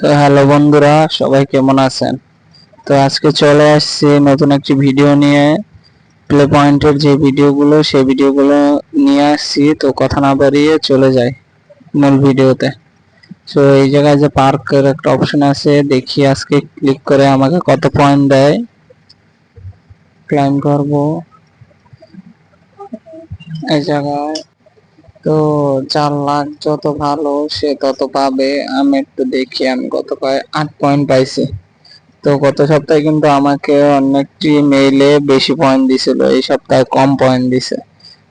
তো হ্যালো বন্ধুরা, সবাই কেমন আছেন? তো আজকে চলে আসছি নতুন একটি ভিডিও নিয়ে। প্লে পয়েন্টের যে ভিডিওগুলো, সেই ভিডিওগুলো নিয়ে আসছি। তো কথা না বাড়িয়ে চলে যাই মূল ভিডিওতে। তো এই জায়গায় যে পার্কের একটা অপশন আছে, দেখি আজকে ক্লিক করে আমাকে কত পয়েন্ট দেয়। ক্লাইম করব। এই জায়গায় তো চার লাখ যত ভালো, সে তত পাবে। আমি একটু দেখি, আমি গত আট পয়েন্ট পাইছি। তো গত সপ্তাহে কিন্তু আমাকে অন্য একটি মেইলে বেশি পয়েন্ট দিছিল, এই সপ্তাহে কম পয়েন্ট দিছে।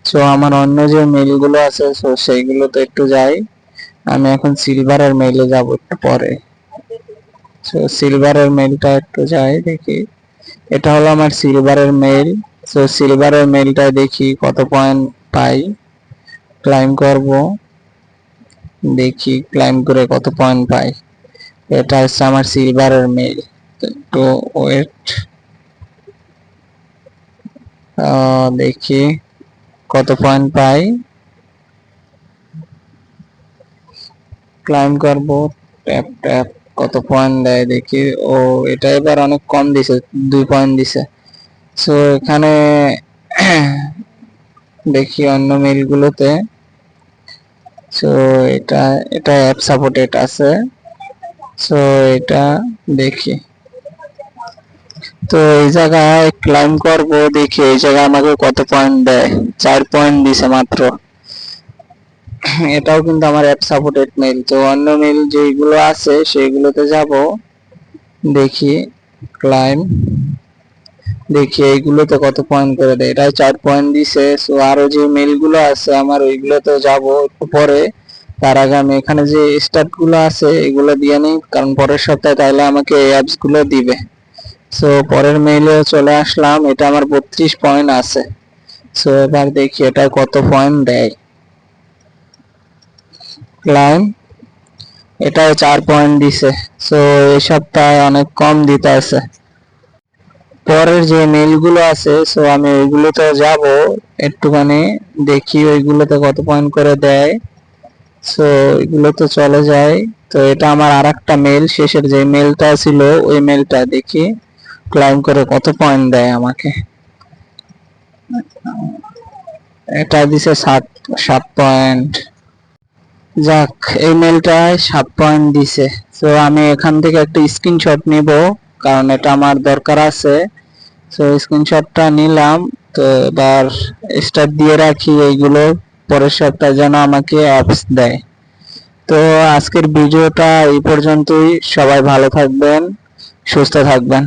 সো আমার অন্য যে মেইলগুলো আছে সো সেইগুলোতে একটু যাই। আমি এখন সিলভারের মেইলে যাব একটু পরে। সো সিলভারের মেইলটা একটু যাই, দেখি। এটা হলো আমার সিলভারের মেইল সো সিলভারের মেইলটা দেখি কত পয়েন্ট পাই। ক্লাইম করব। দেখি ক্লাইম করে কত পয়েন্ট পাই। এটা হচ্ছে আমার সিলভারের মেইল তো ওয়েট দেখি কত পয়েন্ট পাই। ক্লাইম করব। ট্যাপ ট্যাপ কত পয়েন্ট দেয় দেখি। ও, এটা এবার অনেক কম দিছে, দুই পয়েন্ট দিছে। সো এখানে দেখি অন্য মেলগুলোতে সো এটা এটা অ্যাপ সাপোর্টেড আছে। সো এটা দেখি। তো, এই জায়গায় ক্লাইম করব, দেখি এই জায়গায় আমাকে কত পয়েন্ট দেয়। চার পয়েন্ট দিছে মাত্র। এটাও কিন্তু আমার অ্যাপ সাপোর্টেড মেল তো, অন্য মেল যেগুলো আছে সেগুলোতে যাব। দেখি ক্লাইম দেখি, এইগুলোতে কত পয়েন্ট করে দেয়? এটা চার পয়েন্ট দিছে। সো আরও যে মেলগুলো আছে, আমার ওইগুলোতে যাব একটু পরে। তার আগে আমি এখানে যে স্টার্টগুলো আছে, এগুলো দিয়ে নিই। কারণ পরের সপ্তাহে তাহলে আমাকে এই অ্যাপসগুলো দিবে। সো পরের মেইলে চলে আসলাম। এটা আমার বত্রিশ পয়েন্ট আছে। সো এবার দেখি এটা কত পয়েন্ট দেয়। ক্লাইম এটাও চার পয়েন্ট দিছে। সো এই সপ্তাহে অনেক কম দিতে আছে। পরের যে মেইলগুলো আছে সো আমি ওইগুলোতে যাব। একটুখানি দেখি ওইগুলোতে কত পয়েন্ট করে দেয়। সো এগুলো তো চলে যায় তো এটা আমার আর একটা মেল শেষের যে মেলটা ছিল, ওই মেলটা দেখি। ক্লাইম করে কত পয়েন্ট দেয় আমাকে। এটা দিছে সাত সাত পয়েন্ট যাক, এই মেলটায় সাত পয়েন্ট দিছে। তো আমি এখান থেকে একটা স্ক্রিনশট নিব, কারণ এটা আমার দরকার আছে। তো স্ক্রিনশটটা নিলাম, তো এবার স্টার দিয়ে রাখি এইগুলো, পরের সপ্তাহে যেন আমাকে অ্যাপস দেয়। তো আজকের ভিডিওটা এই পর্যন্তই, সবাই ভালো থাকবেন, সুস্থ থাকবেন।